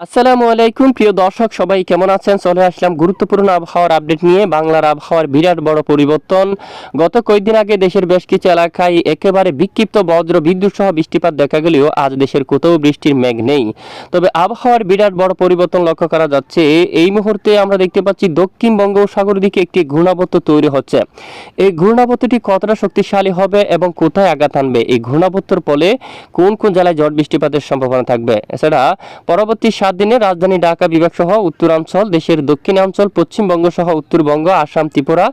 আসসালামু আলাইকুম, প্রিয় দর্শক, সবাই কেমন আছেন? চলে আসলাম গুরুত্বপূর্ণ আবহাওয়ার আপডেট নিয়ে। বাংলার আবহাওয়ার বিরাট বড় পরিবর্তন। গত কয়েকদিন আগে দেশের বেশ কিছু এলাকায় একেবারে বিক্ষিপ্ত বজ্র, বিদ্যুৎ সহ বৃষ্টিপাত দেখা গেলেও আজ দেশের কোথাও বৃষ্টির মেঘ নেই। তবে আবহাওয়ার বিরাট বড় পরিবর্তন লক্ষ্য করা যাচ্ছে। এই মুহূর্তে আমরা দেখতে পাচ্ছি দক্ষিণ বঙ্গোপসাগর দিকে একটি ঘূর্ণাবর্ত তৈরি হচ্ছে। এই ঘূর্ণাবর্তটি কতটা শক্তিশালী হবে এবং কোথায় আঘাত আনবে এই ঘূর্ণাবর্তর ফলে কোন কোন জেলায় ঝড় বৃষ্টিপাতের সম্ভাবনা থাকবে? এছাড়া পরবর্তী সাত দিনে রাজধানী ঢাকা বিভাগ সহ উত্তরাঞ্চল, দেশের দক্ষিণাঞ্চল, পশ্চিমবঙ্গ সহ উত্তরবঙ্গ, আসাম, ত্রিপুরা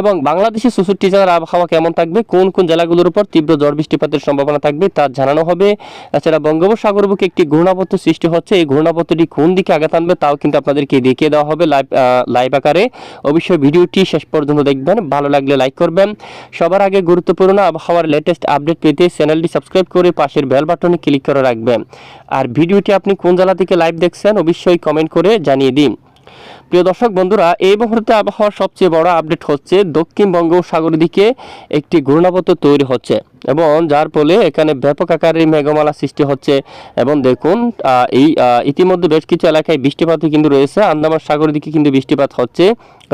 এবং বাংলাদেশের চৌষট্টি জেলার আবহাওয়া কেমন থাকবে, কোন কোন জেলাগুলোর উপর তীব্র ঝড় বৃষ্টিপাতের সম্ভাবনা থাকবে তা জানানো হবে। এছাড়া বঙ্গোপসাগর বুকে একটি ঘূর্ণাবর্ত সৃষ্টি হচ্ছে, এই ঘূর্ণাবর্তটি কোন দিকে আঘাত আনবে তাও কিন্তু আপনাদেরকে দেখিয়ে দেওয়া হবে লাইভ লাইভ আকারে। অবশ্যই ভিডিওটি শেষ পর্যন্ত দেখবেন, ভালো লাগলে লাইক করবেন। সবার আগে গুরুত্বপূর্ণ আবহাওয়ার লেটেস্ট আপডেট পেতে চ্যানেলটি সাবস্ক্রাইব করে পাশের বেল বাটনে ক্লিক করে রাখবেন। আর ভিডিওটি আপনি কোন জেলা থেকে লাইভ দেখছেন, অবশ্যই কমেন্ট করে জানিয়ে দিন। প্রিয় দর্শক বন্ধুরা, এই মুহূর্তে আবহাওয়ার সবচেয়ে বড় আপডেট হচ্ছে দক্ষিণ বঙ্গোপসাগরের দিকে একটি ঘূর্ণাবর্ত তৈরি হচ্ছে। এবং যার ফলে এখানে ব্যাপক আকারে মেঘমালা সৃষ্টি হচ্ছে। এবং দেখুন এই ইতিমধ্যে বেশ কিছু এলাকায় বৃষ্টিপাতও কিন্তু রয়েছে। আন্দামান সাগরের দিকে কিন্তু বৃষ্টিপাত হচ্ছে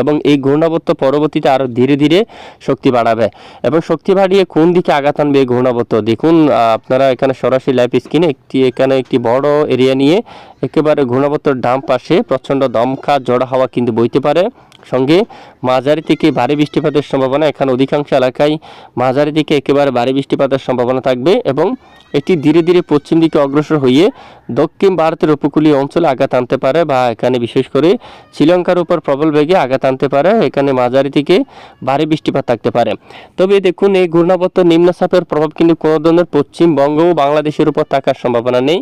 এবং এই ঘূর্ণাবর্ত পরবর্তীতে আরও ধীরে ধীরে শক্তি বাড়াবে। এবং শক্তি বাড়িয়ে কোন দিকে আঘাত আনবে এই ঘূর্ণাবর্ত? দেখুন আপনারা এখানে সরাসরি লাইভ স্ক্রিনে একটি, এখানে একটি বড় এরিয়া নিয়ে একেবারে ঘূর্ণাবর্তর ডাম পাশে প্রচণ্ড দমকা, জড়া হাওয়া কিন্তু বইতে পারে। সঙ্গে মাঝারি থেকে ভারী বৃষ্টিপাতের সম্ভাবনা এখানে অধিকাংশ এলাকায় মাঝারি থেকে একেবারে ভারী বৃষ্টিপাতের সম্ভাবনা থাকবে এবং এটি ধীরে ধীরে পশ্চিম দিকে অগ্রসর হয়ে দক্ষিণ ভারতের উপকূলীয় অঞ্চলে আঘাত আনতে পারে বা এখানে বিশেষ করে শ্রীলঙ্কার উপর প্রবল বেগে আঘাত আনতে পারে। এখানে মাঝারি থেকে ভারী বৃষ্টিপাত থাকতে পারে। তবে দেখুন, এই ঘূর্ণাবর্ত নিম্নচাপের প্রভাব কিন্তু কোনো ধরনের পশ্চিমবঙ্গ ও বাংলাদেশের উপর থাকার সম্ভাবনা নেই।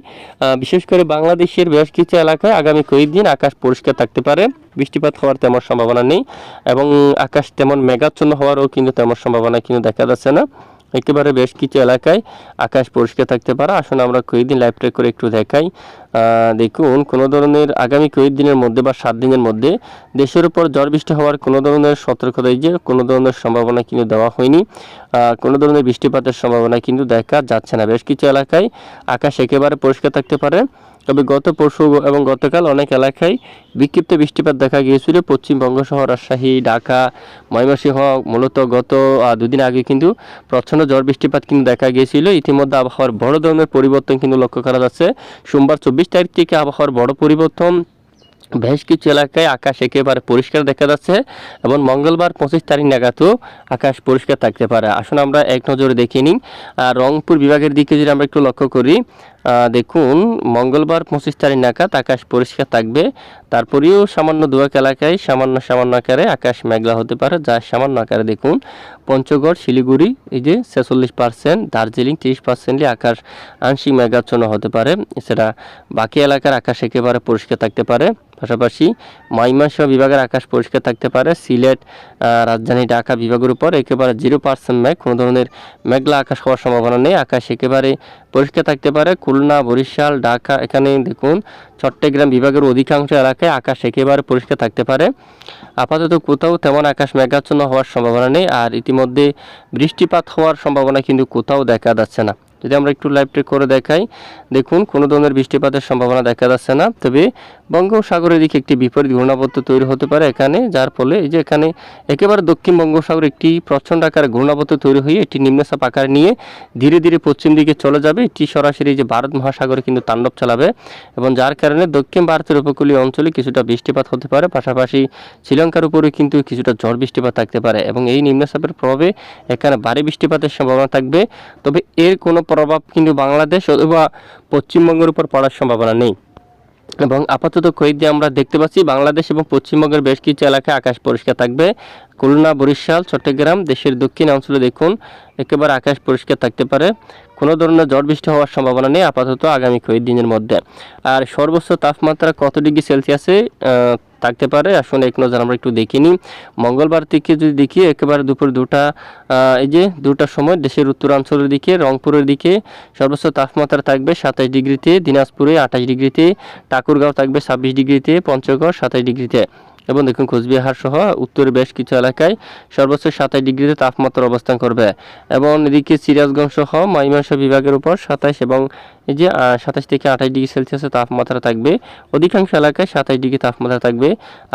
বিশেষ করে বাংলাদেশের বেশ কিছু এলাকায় আগামী কয়েকদিন আকাশ পরিষ্কার থাকতে পারে। বৃষ্টিপাত হওয়ার তেমন সম্ভাবনা নেই এবং আকাশ তেমন মেঘাচ্ছন্ন হওয়ারও কিন্তু তেমন সম্ভাবনা কিন্তু দেখা যাচ্ছে না। একেবারে বেশ কিছু এলাকায় আকাশ পরিষ্কার থাকতে পারে। আসুন আমরা কয়েকদিন লাইভ ট্রেক করে একটু দেখাই। দেখুন, কোনো ধরনের আগামী কয়েক দিনের মধ্যে বা সাত দিনের মধ্যে দেশের উপর ঝড় বৃষ্টি হওয়ার কোনো ধরনের সতর্কতা যে কোনো ধরনের সম্ভাবনা কিন্তু দেওয়া হয়নি। কোনো ধরনের বৃষ্টিপাতের সম্ভাবনা কিন্তু দেখা যাচ্ছে না। বেশ কিছু এলাকায় আকাশ একেবারে পরিষ্কার থাকতে পারে। তবে গত পরশু এবং গতকাল অনেক এলাকায় বিক্ষিপ্ত বৃষ্টিপাত দেখা গিয়েছিল। পশ্চিমবঙ্গ সহ রাজশাহী, ঢাকা, ময়মনসিংহ মূলত গত দুদিন আগে কিন্তু প্রচণ্ড ঝড় বৃষ্টিপাত কিন্তু দেখা গিয়েছিল। ইতিমধ্যে আবহাওয়ার বড় ধরনের পরিবর্তন কিন্তু লক্ষ্য করা যাচ্ছে। সোমবার চব্বিশ তারিখ থেকে আবহাওয়ার বড় পরিবর্তন। বেশ কিছু এলাকায় আকাশ একেবারে পরিষ্কার দেখা যাচ্ছে এবং মঙ্গলবার পঁচিশ তারিখ নাগাদও আকাশ পরিষ্কার থাকতে পারে। আসুন আমরা এক নজরে দেখে নিই। আর রংপুর বিভাগের দিকে যদি আমরা একটু লক্ষ্য করি দেখুন, মঙ্গলবার পঁচিশ তারিখ নাগাদ আকাশ পরিষ্কার থাকবে। তারপরেও সামান্য দুয়াক এলাকায় সামান্য সামান্য আকারে আকাশ মেঘলা হতে পারে, যা সামান্য আকারে দেখুন। পঞ্চগড়, শিলিগুড়ি, এই যে ছেচল্লিশ পার্সেন্ট দার্জিলিং তিরিশ পার্সেন্টলি আকাশ আংশিক মেঘাচ্ছন্ন হতে পারে। এছাড়া বাকি এলাকার আকাশ একেবারে পরিষ্কার থাকতে পারে। পাশাপাশি ময়মনসিংহ বিভাগের আকাশ পরিষ্কার থাকতে পারে। সিলেট রাজধানী ঢাকা বিভাগের উপর একেবারে জিরো পার্সেন্ট মেঘ, কোনো ধরনের মেঘলা আকাশ হওয়ার সম্ভাবনা নেই। আকাশ একেবারে পরিষ্কার থাকতে পারে। খুলনা, বরিশাল, ঢাকা এখানে দেখুন, চট্টগ্রাম বিভাগের অধিকাংশ এলাকায় আকাশ একেবারে পরিষ্কার থাকতে পারে। আপাতত কোথাও তেমন আকাশ মেঘাচ্ছন্ন হওয়ার সম্ভাবনা নেই, আর ইতিমধ্যে বৃষ্টিপাত হওয়ার সম্ভাবনা কিন্তু কোথাও দেখা যাচ্ছে না। যদি আমরা একটু লাইভ ট্রেক করে দেখাই, দেখুন, কোনো ধরনের বৃষ্টিপাতের সম্ভাবনা দেখা যাচ্ছে না। তবে বঙ্গোপসাগরের দিকে একটি বিপরীত ঘূর্ণাবর্ত তৈরি হতে পারে এখানে, যার ফলে এই যে এখানে একেবারে দক্ষিণ বঙ্গোপসাগর একটি প্রচণ্ড আকার ঘূর্ণাবর্ত তৈরি হয়ে একটি নিম্নচাপ আকার নিয়ে ধীরে ধীরে পশ্চিম দিকে চলে যাবে। এটি সরাসরি যে ভারত মহাসাগরে কিন্তু তাণ্ডব চালাবে এবং যার কারণে দক্ষিণ ভারতের উপকূলীয় অঞ্চলে কিছুটা বৃষ্টিপাত হতে পারে। পাশাপাশি শ্রীলঙ্কার উপরে কিন্তু কিছুটা ঝড় বৃষ্টিপাত থাকতে পারে এবং এই নিম্নচাপের প্রভাবে এখানে ভারী বৃষ্টিপাতের সম্ভাবনা থাকবে। তবে এর কোনো প্রভাব কিন্তু বাংলাদেশ অথবা পশ্চিমবঙ্গের উপর পড়ার সম্ভাবনা নেই। এবং আপাতত কয়েকদিন আমরা দেখতে পাচ্ছি বাংলাদেশ এবং পশ্চিমবঙ্গের বেশ কিছু এলাকায় আকাশ পরিষ্কার থাকবে। খুলনা, বরিশাল, চট্টগ্রাম দেশের দক্ষিণ অঞ্চলে দেখুন একেবারে আকাশ পরিষ্কার থাকতে পারে। কোনো ধরনের ঝড় বৃষ্টি হওয়ার সম্ভাবনা নেই আপাতত আগামী কয়েকদিনের মধ্যে। আর সর্বোচ্চ তাপমাত্রা কত ডিগ্রি সেলসিয়াসে? থাকতে পারে। আসলে এক নজর আমরা একটু দেখে নিই। মঙ্গলবার থেকে যদি দেখি, একেবারে দুপুর দুটা এই যে দুটার সময় দেশের উত্তরাঞ্চলের দিকে, রংপুরের দিকে সর্বোচ্চ তাপমাত্রা থাকবে সাতাশ ডিগ্রিতে, দিনাজপুরে আঠাশ ডিগ্রিতে, ঠাকুরগাঁও থাকবে ছাব্বিশ ডিগ্রিতে, পঞ্চগড় সাতাশ ডিগ্রিতে। এবং দেখুন কোচবিহার সহ উত্তরের বেশ কিছু এলাকায় সর্বোচ্চ সাতাশ ডিগ্রিতে তাপমাত্রা অবস্থান করবে। এবং এদিকে সিরাজগঞ্জ সহ ময়মনসিংহ বিভাগের উপর সাতাশ এবং এই যে সাতাশ থেকে আঠাশ ডিগ্রি সেলসিয়াসের তাপমাত্রা থাকবে। অধিকাংশ এলাকায় সাতাশ ডিগ্রি তাপমাত্রা থাকবে।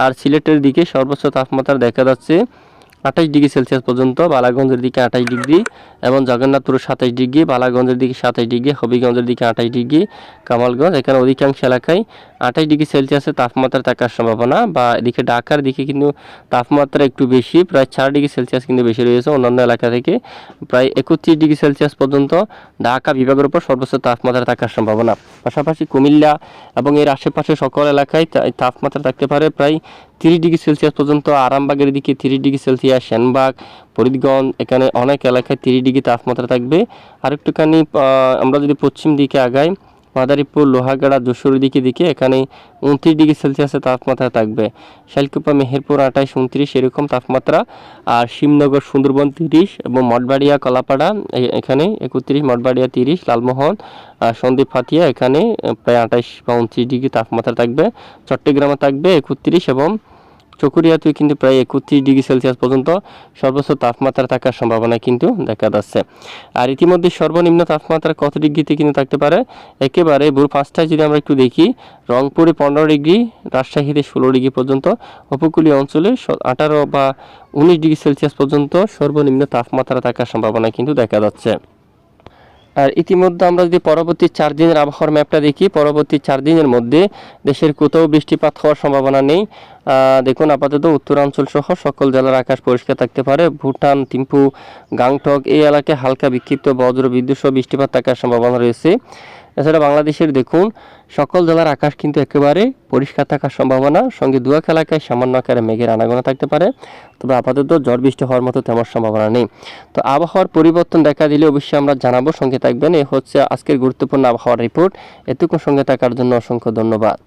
আর সিলেটের দিকে সর্বোচ্চ তাপমাত্রা দেখা যাচ্ছে আঠাশ ডিগ্রি সেলসিয়াস পর্যন্ত, বালাগঞ্জের দিকে আঠাশ ডিগ্রি এবং জগন্নাথপুর সাতাশ ডিগ্রি, বালাগঞ্জের দিকে সাতাশ ডিগ্রি, হবিগঞ্জের দিকে আঠাশ ডিগ্রি, কামালগঞ্জ। এখানে অধিকাংশ এলাকায় আঠাশ ডিগ্রি সেলসিয়াসের তাপমাত্রা থাকার সম্ভাবনা বা এদিকে ঢাকার দিকে কিন্তু তাপমাত্রা একটু বেশি, প্রায় চার ডিগ্রি সেলসিয়াস কিন্তু বেশি রয়েছে অন্যান্য এলাকা থেকে। প্রায় একত্রিশ ডিগ্রি সেলসিয়াস পর্যন্ত ঢাকা বিভাগের উপর সর্বোচ্চ তাপমাত্রা থাকার সম্ভাবনা। পাশাপাশি কুমিল্লা এবং এর আশেপাশে সকল এলাকায় তাপমাত্রা থাকতে পারে প্রায় তিরিশ ডিগ্রি সেলসিয়াস পর্যন্ত, আরামবাগের দিকে তিরিশ ডিগ্রি সেলসিয়াস, সেনবাগ, ফরিদগঞ্জ, এখানে অনেক এলাকায় তিরিশ ডিগ্রি তাপমাত্রা থাকবে। আর একটুখানি আমরা যদি পশ্চিম দিকে আগাই মাদারীপুর, লোহাগাড়া, যশোর দিকে দিকে, এখানে উনত্রিশ ডিগ্রি সেলসিয়াসের তাপমাত্রা থাকবে। শালকুপা মেহেরপুর আঠাইশ উনত্রিশ, এরকম তাপমাত্রা। আর শিবনগর, সুন্দরবন, তিরিশ এবং মঠবাড়িয়া, কলাপাড়া এখানে একত্রিশ, মঠবাড়িয়া, তিরিশ, লালমোহন, আর সন্দীপ ফাতিয়া, এখানে প্রায় আঠাইশ বা উনত্রিশ ডিগ্রি তাপমাত্রা থাকবে। চট্টগ্রামে থাকবে একত্রিশ এবং চকুরিয়াতে কিন্তু প্রায় একত্রিশ ডিগ্রি সেলসিয়াস পর্যন্ত সর্বোচ্চ তাপমাত্রা থাকার সম্ভাবনা কিন্তু দেখা যাচ্ছে। আর ইতিমধ্যে সর্বনিম্ন তাপমাত্রা কত ডিগ্রিতে কিন্তু থাকতে পারে? একেবারে ভোর পাঁচটায় যদি আমরা একটু দেখি, রংপুরে পনেরো ডিগ্রি, রাজশাহীতে ষোলো ডিগ্রি পর্যন্ত, উপকূলীয় অঞ্চলে আঠারো বা উনিশ ডিগ্রি সেলসিয়াস পর্যন্ত সর্বনিম্ন তাপমাত্রা থাকার সম্ভাবনা কিন্তু দেখা যাচ্ছে। আর ইতিমধ্যে আমরা যদি পরবর্তী চার দিনের আবহাওয়ার ম্যাপটা দেখি, পরবর্তী চার দিনের মধ্যে দেশের কোথাও বৃষ্টিপাত হওয়ার সম্ভাবনা নেই। দেখুন, আপাতত উত্তরাঞ্চল সহ সকল জেলার আকাশ পরিষ্কার থাকতে পারে। ভুটান, থিম্পু গাংটক এই এলাকায় হালকা বিক্ষিপ্ত বজ্র বিদ্যুৎ সহ বৃষ্টিপাত থাকার সম্ভাবনা রয়েছে। এছাড়া বাংলাদেশের দেখুন, সকল জেলার আকাশ কিন্তু একেবারে পরিষ্কার থাকার সম্ভাবনা। সঙ্গে দুয়াক এলাকায় সামান্য আকারে মেঘের আনাগোনা থাকতে পারে। তবে আপাতত ঝড় বৃষ্টি হওয়ার মতো তেমন সম্ভাবনা নেই। তো আবহাওয়ার পরিবর্তন দেখা দিলে অবশ্যই আমরা জানাব। সঙ্গে থাকবেন, এ হচ্ছে আজকের গুরুত্বপূর্ণ আবহাওয়ার রিপোর্ট। এতক্ষণ সঙ্গে থাকার জন্য অসংখ্য ধন্যবাদ।